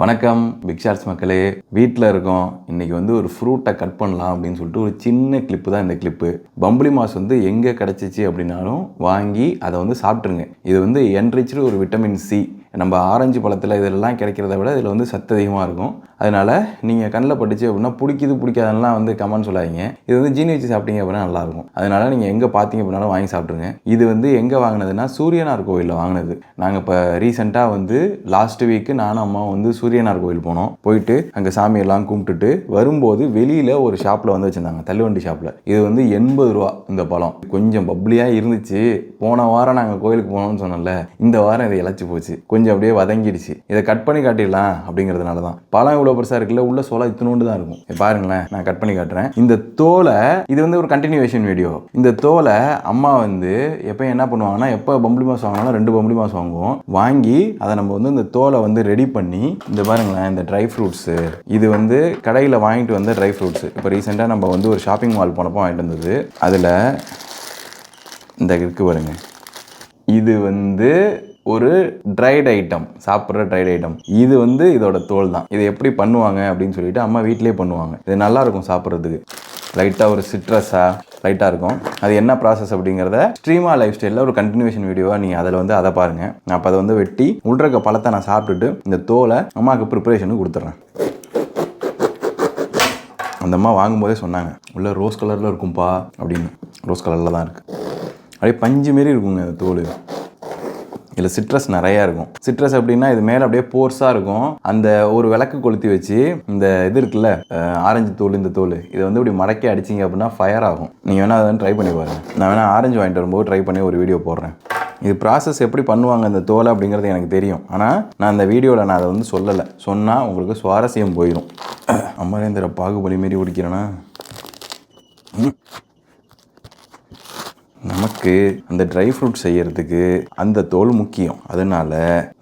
வணக்கம் big shorts மக்களே. வீட்டில் இருக்கோம். இன்னைக்கு வந்து ஒரு ஃப்ரூட்டை கட் பண்ணலாம் அப்படின்னு சொல்லிட்டு ஒரு சின்ன கிளிப்பு தான் இந்த கிளிப்பு பம்புளி மாஸ் வந்து எங்கே கிடச்சிச்சு அப்படின்னாலும் வாங்கி அதை வந்து சாப்பிட்ருங்க இது வந்து என்ரிச்சு ஒரு விட்டமின் சி நம்ம ஆரஞ்சு பழத்தில் இதெல்லாம் கிடைக்கிறத விட இதில் வந்து சத்து அதிகமாக இருக்கும். அதனால் நீங்கள் கண்ணில் பட்டுச்சு அப்படின்னா பிடிக்குது பிடிக்காதெல்லாம் வந்து கமெண்ட் சொல்லாதீங்க. இது வந்து ஜீனி வச்சு சாப்பிட்டீங்க அப்படின்னா நல்லாயிருக்கும். அதனால் நீங்கள் எங்கே பார்த்தீங்க அப்படின்னாலும் வாங்கி சாப்பிட்ருங்க இது வந்து எங்கே வாங்கினதுன்னா சூரியனார் கோவிலில் வாங்கினது. நாங்கள் இப்போ ரீசெண்டாக வந்து லாஸ்ட் வீக்கு நானும் அம்மா வந்து சூரியனார் கோவில் போனோம். போயிட்டு அங்கே சாமியெல்லாம் கும்பிட்டுட்டு வரும்போது வெளியில் ஒரு ஷாப்பில் வந்து வச்சுருந்தாங்க தள்ளுவண்டி ஷாப்பில் இது வந்து எண்பது ரூபா இந்த பழம். கொஞ்சம் பப்ளியாக இருந்துச்சு. போன வாரம் நாங்கள் கோயிலுக்கு போனோம்னு சொன்னோம்ல இந்த வாரம் இதை இழைச்சி போச்சு. கொஞ்சம் அப்படியே வதங்கிடுச்சு. இதை கட் பண்ணி காட்டிடலாம் அப்படிங்கிறதுனால தான் பழம் இவ்வளோ பெருசாக இருக்குல்ல உள்ள சோலா இத்தினோண்டு தான் இருக்கும். பாருங்களேன் நான் கட் பண்ணி காட்டுறேன். இந்த தோலை இது வந்து ஒரு கண்டினியூவேஷன் வீடியோ இந்த தோலை அம்மா வந்து எப்போ என்ன பண்ணுவாங்கன்னா எப்போ பம்பளி மாஸ் வாங்கினாலும் ரெண்டு பம்புளி மாஸ் வாங்குவோம். வாங்கி அதை நம்ம வந்து இந்த தோலை வந்து ரெடி பண்ணி இந்த பாருங்களேன் இந்த ட்ரை ஃப்ரூட்ஸு இது வந்து கடையில் வாங்கிட்டு வந்த ட்ரை ஃப்ரூட்ஸு இப்போ ரீசெண்டாக நம்ம வந்து ஒரு ஷாப்பிங் மால் போனப்போ வாங்கிட்டு வந்தது. அதில் இந்த இருக்கு பாருங்க. இது வந்து ஒரு ட்ரைட் ஐட்டம் சாப்பிட்ற ட்ரைட் ஐட்டம் இது வந்து இதோட தோல் தான் இதை எப்படி பண்ணுவாங்க அப்படின்னு சொல்லிட்டு அம்மா வீட்டிலே பண்ணுவாங்க. இது நல்லா இருக்கும் சாப்பிட்றதுக்கு லைட்டாக ஒரு சிட்ரஸாக லைட்டாக இருக்கும். அது என்ன ப்ராசஸ் அப்படிங்கிறத ஸ்ட்ரீமா லைஃப் ஸ்டைலில் ஒரு கண்டினியூஷன் வீடியோவாக நீங்கள் அதில் வந்து அதை பாருங்கள் நான் அப்போ அதை வந்து வெட்டி உள்றக்க பழத்தை நான் சாப்பிட்டுட்டு இந்த தோலை அம்மாவுக்கு ப்ரிப்பரேஷனுக்கு கொடுத்துட்றேன். அந்த அம்மா வாங்கும்போதே சொன்னாங்க உள்ள ரோஸ் கலரில் இருக்கும்பா அப்படின்னு. ரோஸ் கலரில் தான் இருக்குது அப்படியே பஞ்சு மாரி இருக்குங்க தோல். இதில் சிட்ரஸ் நிறையா இருக்கும். சிட்ரஸ் அப்படின்னா இது மேலே அப்படியே போர்ஸாக இருக்கும். அந்த ஒரு விளக்கு கொளுத்தி வச்சு இந்த இது இருக்குல்ல ஆரஞ்சு தோல் இந்த தோல் இதை வந்து இப்படி மடக்கி அடிச்சிங்க அப்படின்னா ஃபயர் ஆகும். நீங்கள் வேணால் அதை ட்ரை பண்ணி பாருங்கள் நான் வேணால் ஆரஞ்சு வாங்கிட்டு வரும்போது ட்ரை பண்ணி ஒரு வீடியோ போடுறேன். இது ப்ராசஸ் எப்படி பண்ணுவாங்க இந்த தோலை அப்படிங்கிறது எனக்கு தெரியும். ஆனால் நான் அந்த வீடியோவில் நான் அதை வந்து சொல்லலை. சொன்னால் உங்களுக்கு சுவாரஸ்யம் போயிடும் அமரேந்திர பாகுபலி மாரி குடிக்கிறேன்னா நமக்கு அந்த ட்ரை ஃப்ரூட் செய்யறதுக்கு அந்த தோல் முக்கியம். அதனால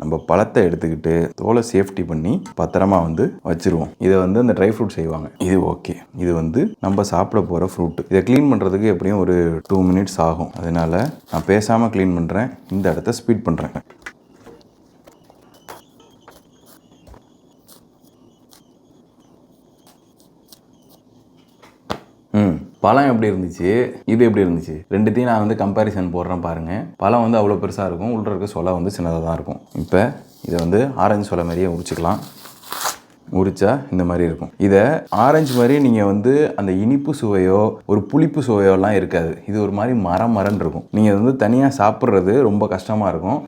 நம்ம பழத்தை எடுத்துக்கிட்டு தோலை சேஃப்டி பண்ணி பத்திரமா வந்து வச்சிருவோம். இதை வந்து அந்த ட்ரை ஃப்ரூட் செய்வாங்க. இது ஓகே இது வந்து நம்ம சாப்பிட போகிற ஃப்ரூட் இதை க்ளீன் பண்ணுறதுக்கு எப்படியும் ஒரு டூ மினிட்ஸ் ஆகும். அதனால நான் பேசாமல் க்ளீன் பண்ணுறேன் இந்த இடத்த ஸ்பீட் பண்ணுறேன் பழம் எப்படி இருந்துச்சு? இது எப்படி இருந்துச்சு? ரெண்டுத்தையும் நான் வந்து கம்பேரிசன் போடுறேன் பாருங்க. பழம் வந்து அவ்வளோ பெருசாக இருக்கும். உள்ள இருக்க சொலை வந்து சின்னதாக தான் இருக்கும். இப்போ இதை வந்து ஆரஞ்சு சொலை மாதிரியே உரிச்சுக்கலாம். உரிச்சா இந்த மாதிரி இருக்கும். இதை ஆரஞ்சு மாதிரி நீங்கள் வந்து அந்த இனிப்பு சுவையோ ஒரு புளிப்பு சுவையோலாம் இருக்காது. இது ஒரு மாதிரி மரம் மரன் இருக்கும். நீங்கள் வந்து தனியாக சாப்பிட்றது ரொம்ப கஷ்டமாக இருக்கும்.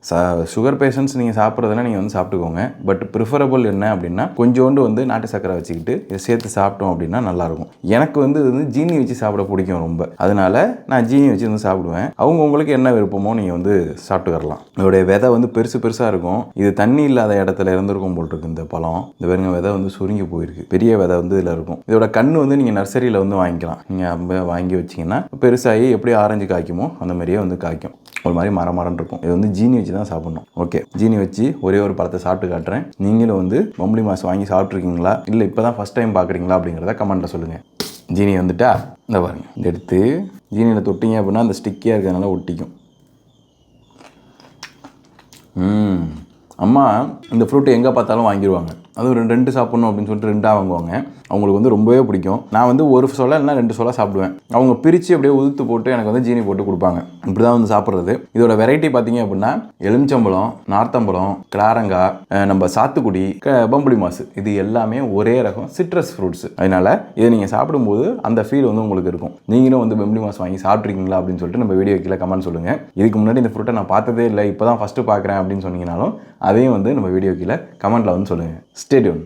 சுகர் பேஷண்ட்ஸ் நீங்கள் சாப்பிட்றதுனா நீங்கள் வந்து சாப்பிட்டுக்கோங்க. பட் ப்ரிஃபரபிள் என்ன அப்படின்னா கொஞ்சோண்டு வந்து நாட்டு சக்கரை வச்சுக்கிட்டு இதை சேர்த்து சாப்பிட்டோம் அப்படின்னா நல்லாயிருக்கும் எனக்கு வந்து இது வந்து ஜீனி வச்சு சாப்பிட பிடிக்கும் ரொம்ப. அதனால நான் ஜீனி வச்சு வந்து சாப்பிடுவேன். அவங்க உங்களுக்கு என்ன விருப்பமோ நீங்கள் வந்து சாப்பிட்டு வரலாம் இதோடைய விதை வந்து பெருசு பெருசாக இருக்கும். இது தண்ணி இல்லாத இடத்துல இருந்திருக்கும் போல் இருக்கு இந்த பழம். இந்த வெறுங்க விதை வந்து சுருங்கி போயிருக்கு. பெரிய விதை வந்து இதில் இருக்கும். இதோட கண் வந்து நீங்கள் நர்சரியில் வந்து வாங்கிக்கலாம். நீங்கள் வாங்கி வச்சிங்கன்னா பெருசாகி எப்படி ஆரஞ்சு காய்க்குமோ அந்த மாதிரியே வந்து காய்க்கும். ஒரு மாதிரி மரம் மரம் இருக்கும். இது வந்து ஜீனி வச்சு தான் சாப்பிடணும். ஓகே. ஜீனி வச்சு ஒரே ஒரு பழத்தை சாப்பிட்டு காட்டுறேன். நீங்களும் வந்து பம்பளி மாதம் வாங்கி சாப்பிட்ருக்கீங்களா இல்லை இப்போ தான் ஃபஸ்ட் டைம் பார்க்குறீங்களா அப்படிங்கிறத கமெண்ட்டில் சொல்லுங்கள் ஜீனி வந்துட்டா? இந்த பாருங்க. இதை எடுத்து ஜீனியில் தொட்டிங்க அப்படின்னா அந்த ஸ்டிக்கியாக இருக்கிறதுனால ஒட்டிக்கும். அம்மா இந்த ஃப்ரூட் எங்கே பார்த்தாலும் வாங்கிடுவாங்க அதுவும் ரெண்டு ரெண்டு சாப்பிட்ணும் அப்படின்னு சொல்லிட்டு ரெண்டாக வாங்குவாங்க. அவங்களுக்கு வந்து ரொம்பவே பிடிக்கும். நான் வந்து ஒரு சொலை இல்லைனா ரெண்டு சொலை சாப்பிடுவேன். அவங்க பிரித்து அப்படியே உதுத்து போட்டு எனக்கு வந்து ஜீனி போட்டு கொடுப்பாங்க. இப்படி தான் வந்து சாப்பிட்றது. இதோட வெரைட்டி பார்த்தீங்க அப்படின்னா எலுமிச்சம்பழம் நார்த்தம்பழம் கிளாரங்காய் நம்ம சாத்துக்குடி க பம்புளி மாசு. இது எல்லாமே ஒரே ரகம் சிட்ரஸ் ஃப்ரூட்ஸ் அதனால இதை நீங்கள் சாப்பிடும்போது அந்த ஃபீல் வந்து உங்களுக்கு இருக்கும். நீங்களும் வந்து பம்புளி மாஸ் வாங்கி சாப்பிட்ருக்கீங்களா அப்படின்னு சொல்லிட்டு நம்ம வீடியோ கீழே கமெண்ட் சொல்லுங்கள் இதுக்கு முன்னாடி இந்த ஃப்ரூட்டை நான் பார்த்ததே இல்லை. இப்போ தான் ஃபஸ்ட்டு பார்க்குறேன் அப்படின்னு சொன்னீங்கனாலும் அதையும் வந்து நம்ம வீடியோ கீழே கமெண்ட்டில் வந்து சொல்லுங்கள் സ്റ്റേഡിയം